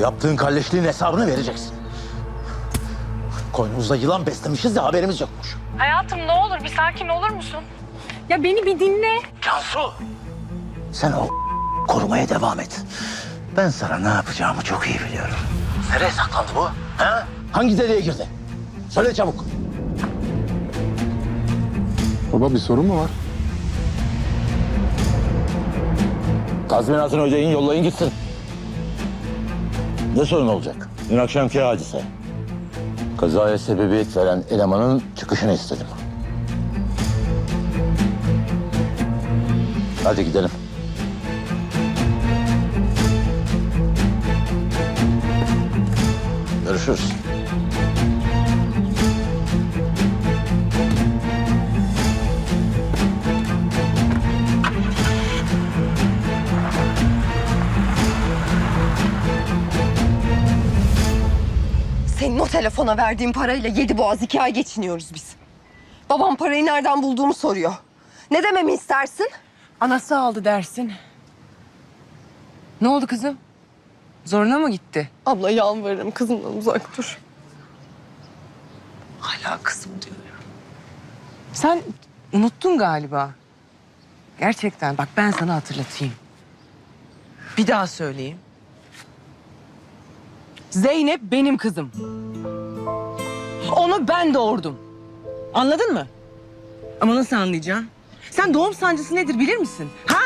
Yaptığın kalleşliğin hesabını vereceksin. Koynumuzda yılan beslemişiz de haberimiz yokmuş. Hayatım ne olur bir sakin olur musun? Ya beni bir dinle. Cansu! Sen o korumaya devam et. Ben sana ne yapacağımı çok iyi biliyorum. Nereye saklandı bu? Ha? Hangi deliğe girdi? Söyle çabuk. Baba bir sorun mu var? Tazminatını ödeyin, yollayın gitsin. Ne sorun olacak? Dün akşamki hadise. Kazaya sebebiyet veren elemanın çıkışını istedim. Hadi gidelim. Görüşürüz. Telefona verdiğin parayla yedi boğaz iki ay geçiniyoruz biz. Babam parayı nereden bulduğumu soruyor. Ne dememi istersin? Anası aldı dersin. Ne oldu kızım? Zoruna mı gitti? Abla yalvarırım kızımdan uzak dur. Hala kızım diyor ya. Sen unuttun galiba. Gerçekten bak ben sana hatırlatayım. Bir daha söyleyeyim. Zeynep benim kızım. Onu ben doğurdum. Anladın mı? Ama nasıl anlayacaksın? Sen doğum sancısı nedir bilir misin? Ha?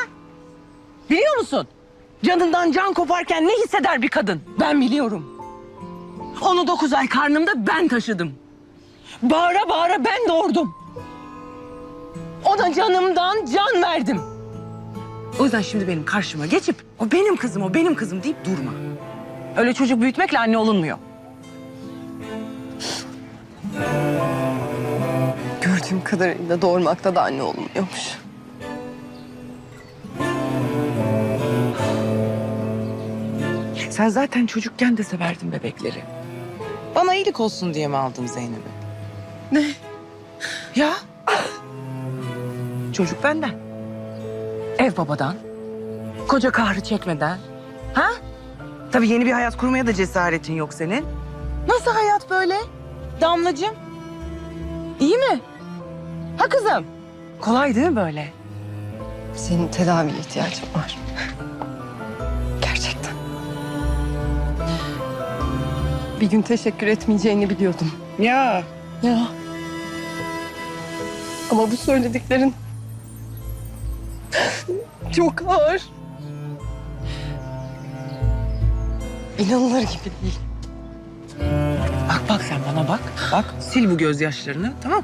Biliyor musun? Canından can koparken ne hisseder bir kadın? Ben biliyorum. Onu dokuz ay karnımda ben taşıdım. Bağıra bağıra ben doğurdum. Ona canımdan can verdim. O yüzden şimdi benim karşıma geçip o benim kızım, o benim kızım deyip durma. Öyle çocuk büyütmekle anne olunmuyor. Gördüğüm kadarıyla doğurmakta da anne olmuyormuş. Sen zaten çocukken de severdin bebekleri. Bana iyilik olsun diye mi aldım Zeynep'i? Ne? Ya? Çocuk benden. Ev babadan. Koca kahrı çekmeden. Ha? Tabii yeni bir hayat kurmaya da cesaretin yok senin. Nasıl hayat böyle? Damlacığım. İyi mi? Ha kızım? Kolay değil mi böyle? Senin tedaviye ihtiyacın var. Gerçekten. Bir gün teşekkür etmeyeceğini biliyordum. Ya. Ya. Ama bu söylediklerin çok ağır. İnanılır gibi değil. Bak bak sen bana bak. Bak sil bu gözyaşlarını tamam?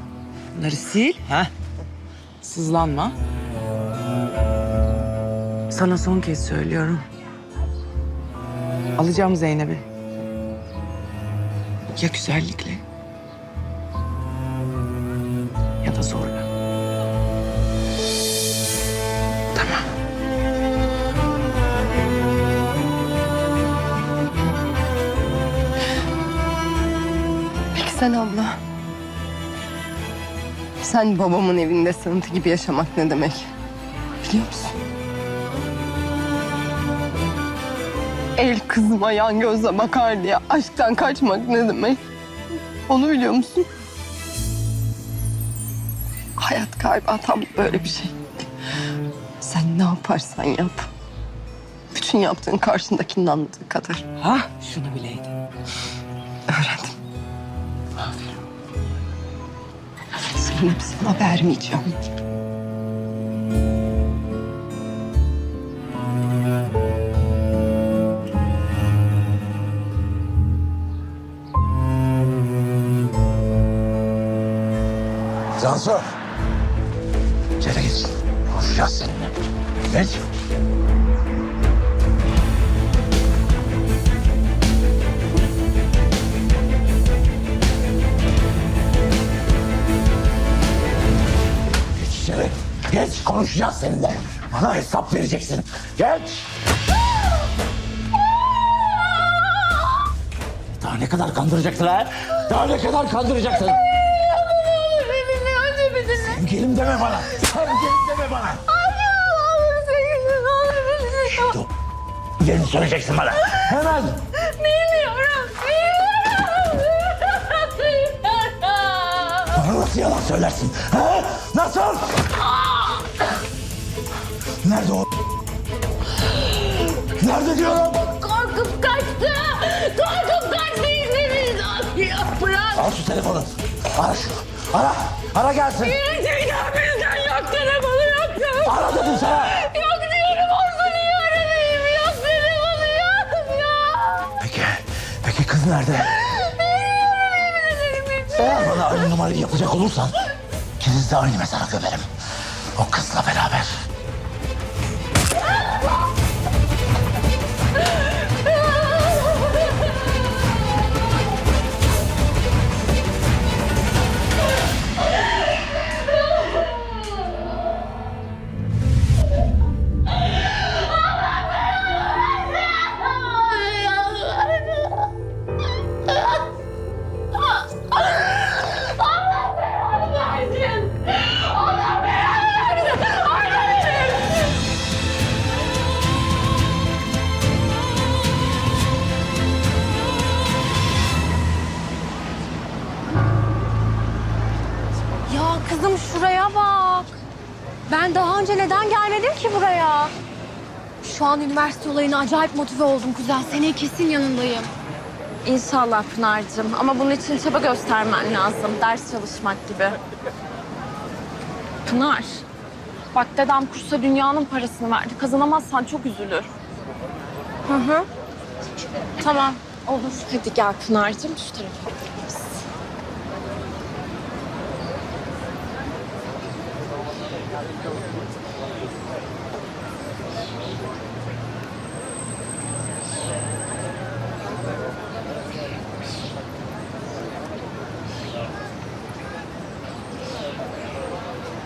Bunları sil. ha. Sızlanma. Sana son kez söylüyorum. Alacağım Zeynep'i. Ya güzellikle sen abla? Sen babamın evinde sığıntı gibi yaşamak ne demek? Biliyor musun? El kızıma yan gözle bakar diye aşktan kaçmak ne demek? Onu biliyor musun? Hayat galiba tam böyle bir şey. Sen ne yaparsan yap. Bütün yaptığın karşındakinin anladığı kadar. Ha şunu bileydin. Öğrendim. Zeynep sana vermeyeceğim. Cansu! İçeri geç. Konuşacağız seninle. Geç Geç konuşacağız seninle. Bana hesap vereceksin. Geç. Daha ne kadar kandıracaksın ha? Daha ne kadar kandıracaksın? Sen Sevgilim deme bana. Sen Sevgilim deme bana. Dur. Yerini söyleyeceksin bana. Hemen. Bilmiyorum. Bilmiyorum. Bana nasıl yalan söylersin? Ha? Nasıl? Aa! Nerede o? Nerede diyorum? Korkup kaçtı. Korkup kaçtı izlemini. Ya bırak. Al şu telefonu. Ara şunu. Ara. Ara gelsin. Ceyda bizden yok telefonu yok. Ara dedim sana. Yok diyorum olsa niye aramayayım? Yok telefonu yok. Ya. Peki. Peki kız nerede? Eğer bana aynı numarayı yapacak olursan ikiniz de aynı mezara gömerim. O kızla beraber. Kızım şuraya bak. Ben daha önce neden gelmedim ki buraya? Şu an üniversite olayına acayip motive oldum kuzen. Seneye kesin yanındayım. İnşallah Pınar'cığım. Ama bunun için çaba göstermen lazım. Ders çalışmak gibi. Pınar. Bak dedem kursa dünyanın parasını verdi. Kazanamazsan çok üzülür. Hı hı. Tamam. Olur. Hadi gel Pınar'cığım şu tarafa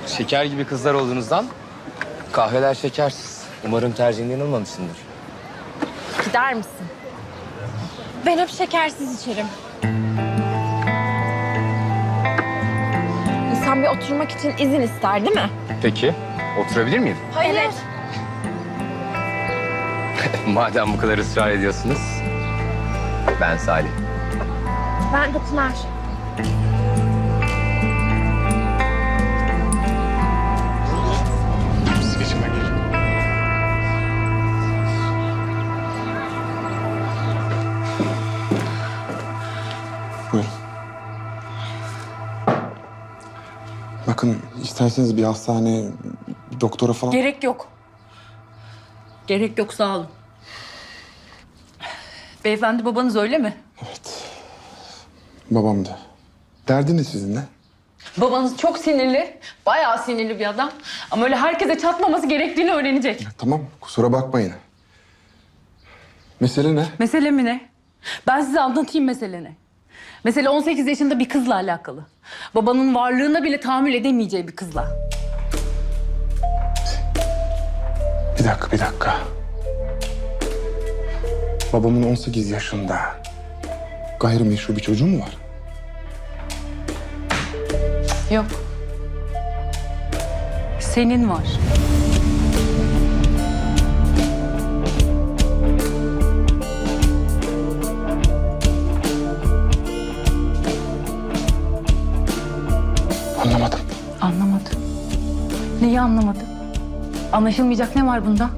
Şeker gibi kızlar olduğunuzdan kahveler şekersiz. Umarım tercihinden olmamışsındır. Gider misin? Ben hep şekersiz içerim. İnsan bir oturmak için izin ister değil mi? Peki, oturabilir miyim? Hayır. Madem bu kadar ısrar ediyorsunuz. Ben Salih. Ben de Pınar. İsterseniz bir hastane, bir doktora falan... Gerek yok. Gerek yok sağ olun. Beyefendi babanız öyle mi? Evet. Babam da. Derdi ne sizinle? Babanız çok sinirli, bayağı sinirli bir adam. Ama öyle herkese çatmaması gerektiğini öğrenecek. Tamam, kusura bakmayın. Mesele ne? Mesele mi ne? Ben size anlatayım mesele ne. Mesele 18 yaşında bir kızla alakalı. Babanın varlığına bile tahammül edemeyeceği bir kızla. Bir dakika, bir dakika. Babamın 18 yaşında gayrimeşru bir çocuğu mu var? Yok. Senin var. Neyi anlamadım? Anlaşılmayacak ne var bunda?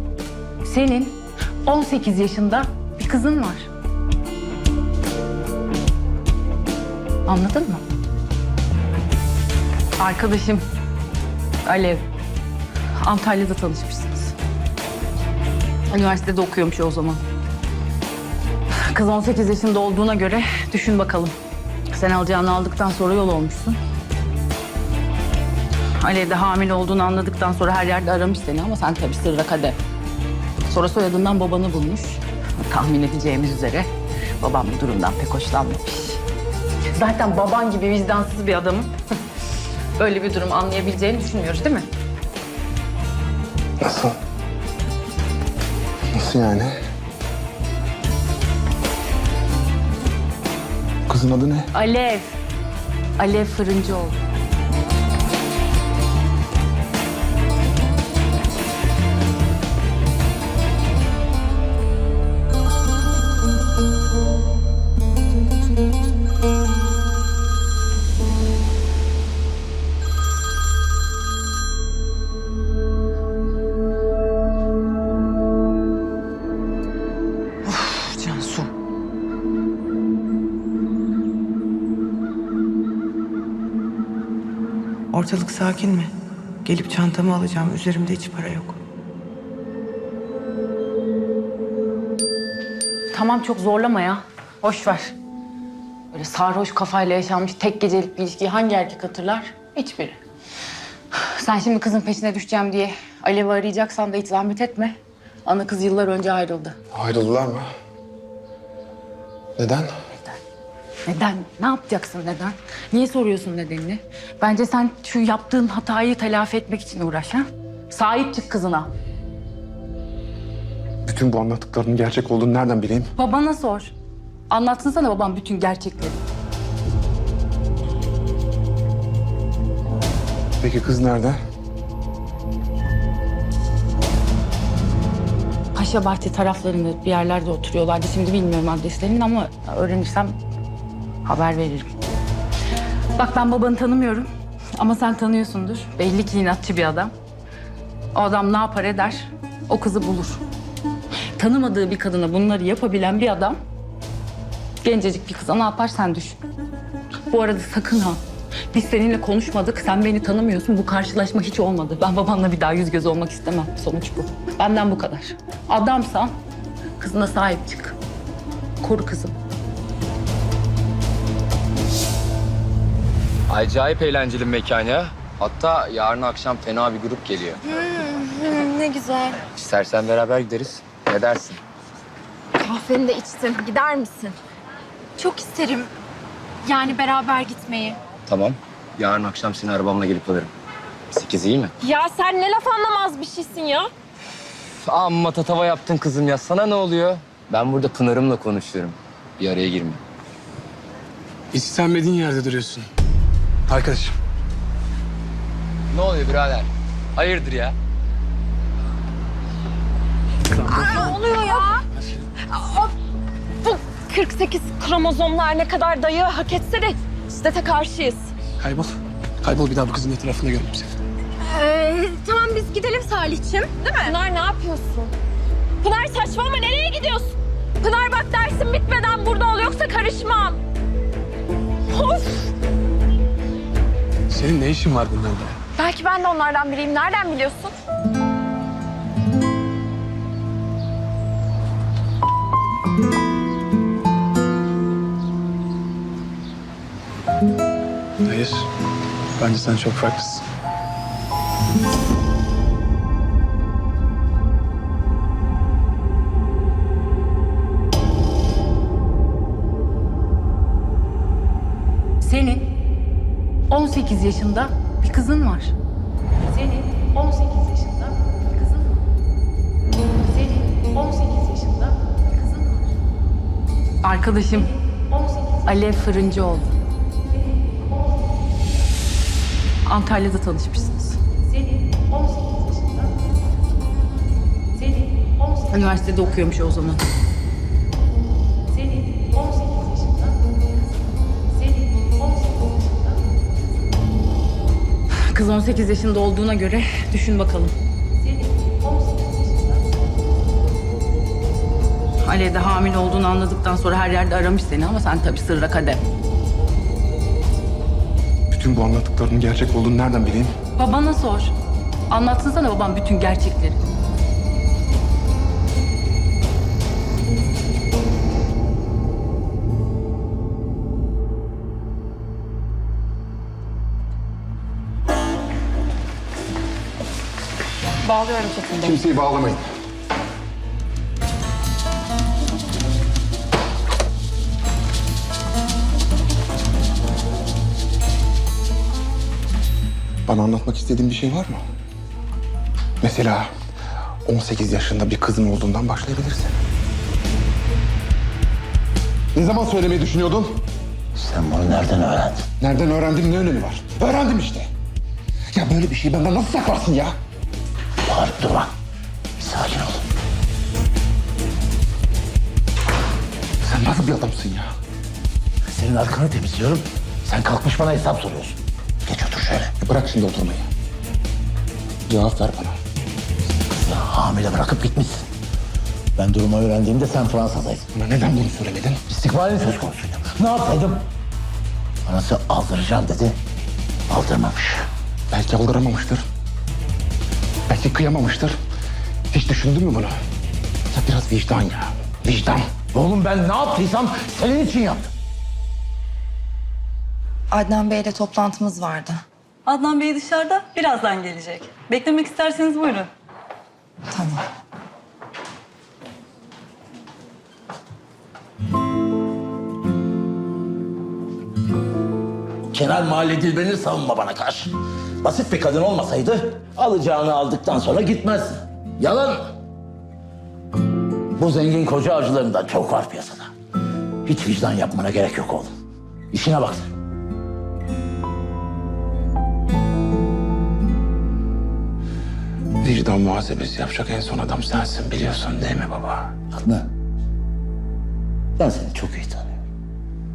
Senin 18 yaşında bir kızın var. Anladın mı? Arkadaşım Alev. Antalya'da tanışmışsınız. Üniversitede okuyormuş o zaman. Kız 18 yaşında olduğuna göre düşün bakalım. Sen alacağını aldıktan sonra yol olmuşsun. Alev de hamile olduğunu anladıktan sonra her yerde aramış seni ama sen tabii sırra kadeh. Sonra soyadından babanı bulmuş. Tahmin edeceğimiz üzere babam bu durumdan pek hoşlanmamış. Zaten baban gibi vicdansız bir adamın böyle bir durum anlayabileceğini düşünmüyoruz değil mi? Nasıl? Nasıl yani? Kızın adı ne? Alev. Alev Fırıncıoğlu. Ortalık sakin mi? Gelip çantamı alacağım. Üzerimde hiç para yok. Tamam çok zorlama ya. Boş ver. Böyle sarhoş kafayla yaşanmış tek gecelik bir ilişkiyi hangi erkek hatırlar? Hiçbiri. Sen şimdi kızın peşine düşeceğim diye Alev'i arayacaksan da hiç zahmet etme. Ana kız yıllar önce ayrıldı. Ayrıldılar mı? Neden? Neden? Ne yapacaksın neden? Niye soruyorsun nedenini? Bence sen şu yaptığın hatayı telafi etmek için uğraş ha? Sahip çık kızına. Bütün bu anlattıklarının gerçek olduğunu nereden bileyim? Babana sor. Anlatsın sana babam bütün gerçekleri. Peki kız nerede? Paşa Bahçe taraflarında bir yerlerde oturuyorlardı. Şimdi bilmiyorum adreslerini ama öğrenirsem haber veririm. Bak ben babanı tanımıyorum ama sen tanıyorsundur. Belli ki inatçı bir adam. O adam ne yapar eder, o kızı bulur. Tanımadığı bir kadına bunları yapabilen bir adam... ...gencecik bir kıza ne yapar sen düşün. Bu arada sakın ha. Biz seninle konuşmadık, sen beni tanımıyorsun. Bu karşılaşma hiç olmadı. Ben babanla bir daha yüz göz olmak istemem. Sonuç bu. Benden bu kadar. Adamsan kızına sahip çık. Koru kızım. Acayip eğlenceli bir mekan ya. Hatta yarın akşam fena bir grup geliyor. ne güzel. İstersen beraber gideriz. Ne dersin? Kahveni de içtim. Gider misin? Çok isterim. Yani beraber gitmeyi. Tamam. Yarın akşam seni arabamla gelip alırım. Sekiz iyi mi? Ya sen ne laf anlamaz bir şeysin ya. Amma tatava yaptın kızım ya. Sana ne oluyor? Ben burada Pınar'ımla konuşuyorum. Bir araya girme. İstenmediğin yerde duruyorsun. Arkadaşım. Ne oluyor birader? Hayırdır ya? Ne oluyor ya? Aa, Bu 48 kromozomlar ne kadar dayı hak etse de şiddete karşıyız. Kaybol. Kaybol bir daha bu kızın etrafında görmeyeyim seni. Ee, tamam biz gidelim Salih'cim. Değil mi? Pınar ne yapıyorsun? Pınar saçmalama nereye gidiyorsun? Pınar bak dersin bitmeden burada ol yoksa karışmam. Of! Senin ne işin var bunlarla? Belki ben de onlardan biriyim. Nereden biliyorsun? Hayır. Bence sen çok farklısın. 18 yaşında bir kızın var. Senin 18 yaşında bir kızın var. Senin 18 yaşında bir kızın var. Arkadaşım Alev Fırıncıoğlu. Antalya'da tanışmışsınız. Üniversitede okuyormuş o zaman. 18 yaşında olduğuna göre düşün bakalım. Alev de hamile olduğunu anladıktan sonra her yerde aramış seni ama sen tabii sırra kadem. Bütün bu anlattıklarının gerçek olduğunu nereden bileyim? Babana sor. Anlatsın sana babam bütün gerçekleri. Bağlıyorum Bey. Kimseyi bağlamayın. Bana anlatmak istediğin bir şey var mı? Mesela 18 yaşında bir kızın olduğundan başlayabilirsin. Ne zaman söylemeyi düşünüyordun? Sen bunu nereden öğrendin? Nereden öğrendim ne önemi var? Öğrendim işte. Ya böyle bir şeyi benden nasıl saklarsın ya? Bağırıp durma. Sakin ol. Sen nasıl bir adamsın ya? Senin arkanı temizliyorum. Sen kalkmış bana hesap soruyorsun. Geç otur şöyle. Ya bırak şimdi oturmayı. Cevap ver bana. Kızı hamile bırakıp gitmişsin. Ben durumu öğrendiğimde sen Fransa'daydın. Bana neden bunu söylemedin? İstikbalin söz konusuydu. Ne yapsaydım? Anası aldıracağım dedi. Aldırmamış. Belki aldıramamıştır. Belki kıyamamıştır. Hiç düşündün mü bunu? Ya biraz vicdan ya. Vicdan. Oğlum ben ne yaptıysam senin için yaptım. Adnan Bey'le toplantımız vardı. Adnan Bey dışarıda. Birazdan gelecek. Beklemek isterseniz buyurun. Tamam. Kenar mahalle dilberini savunma bana karşı. Basit bir kadın olmasaydı alacağını aldıktan sonra gitmezdi. Yalan mı? Bu zengin koca avcılarından çok var piyasada. Hiç vicdan yapmana gerek yok oğlum. İşine bak sen. Vicdan muhasebesi yapacak en son adam sensin biliyorsun değil mi baba? Adnan. Ben seni çok iyi tanıyorum.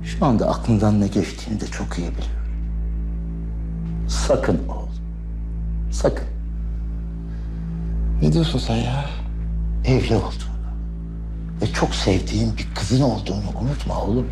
Şu anda aklından ne geçtiğini de çok iyi biliyorum. Sakın oğlum. Sakın. Ne diyorsun sen ya? Evli olduğunu ve çok sevdiğin bir kızın olduğunu unutma oğlum.